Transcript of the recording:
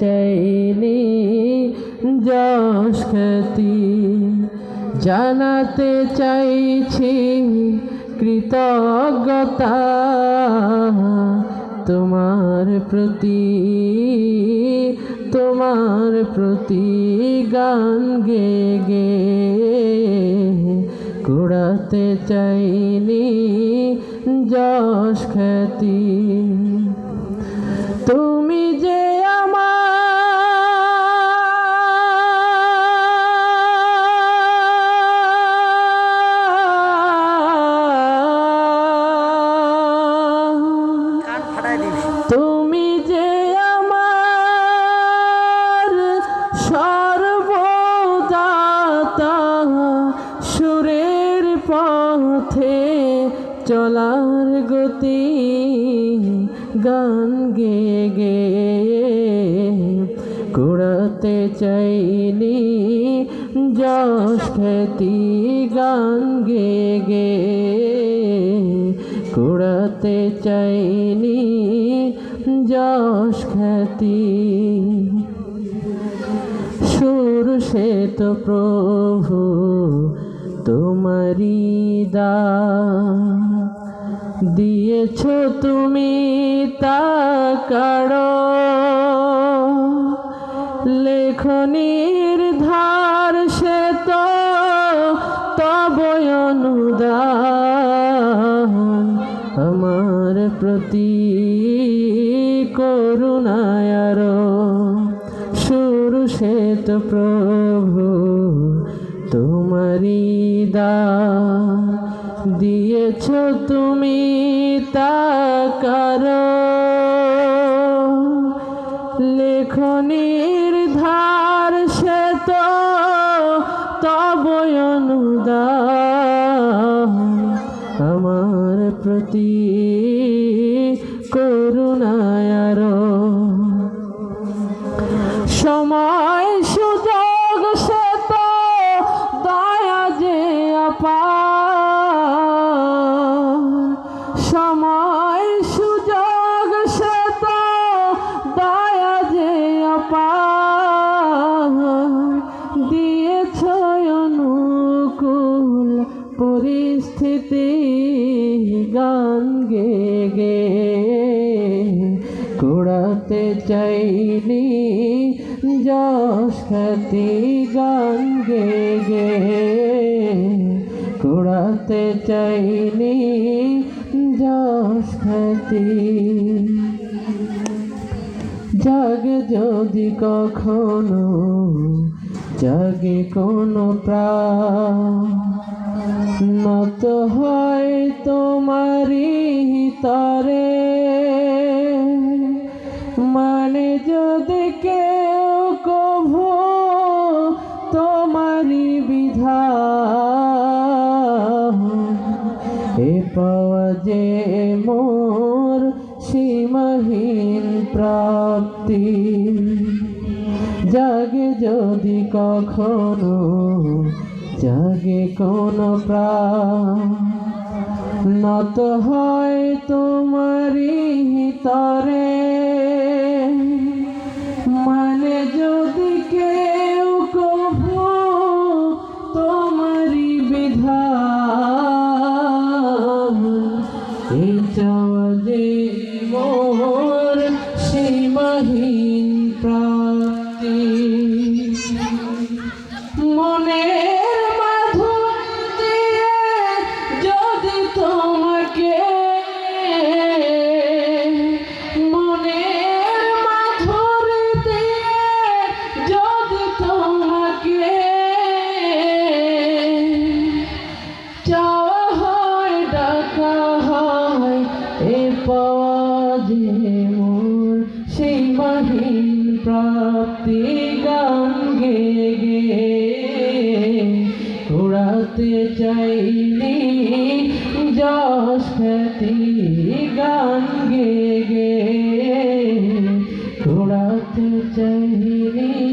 চাইনি যশ খ্যাতি। জানাতে চাইছি কৃতজ্ঞতা তোমার প্রতি তোমার প্রতি গান গে গে কুড়াতে চাইনি যশ খ্যাতি। চলার গতি গান গে গে কুড়াতে চাইনি যশ খ্যাতি গান গে গে কুড়াতে চাইনি যশ খ্যাতি। সুর সে তো প্রভু তোমারি দা দিয়েছ তুমি তা কারও। লেখনির ধার সে তো তব আমার প্রতি করুণায়ার সুর সে প্রভু তোমারি দা দিয়েছ তুমি তা কারও। লেখনির ধার সে তো তব আমার প্রতি করুণায়ার পরিস্থিতি গান গে গে। কুড়াতে চাইনি যশ গান গে গে। কুড়াতে চাইনি যশ খ্যাতি। জাগে যদি কখনো, জাগে কোনো প্রাণ। নত হয় তোমারি তরে মানে যদি কেউ কভু তোমারি বিধা, এ পাওয়া যে মোর সীমাহীন প্রাপ্তি। জাগে যদি কখনো জাগে কোন প্রাণ নত হয় তোমারি তরে পাওয়া যে মোর সীমাহীন প্রাপ্তি গান গে গে উড়াতে চাইনি, যশ খ্যাতি গান গে গে উড়াতে চাই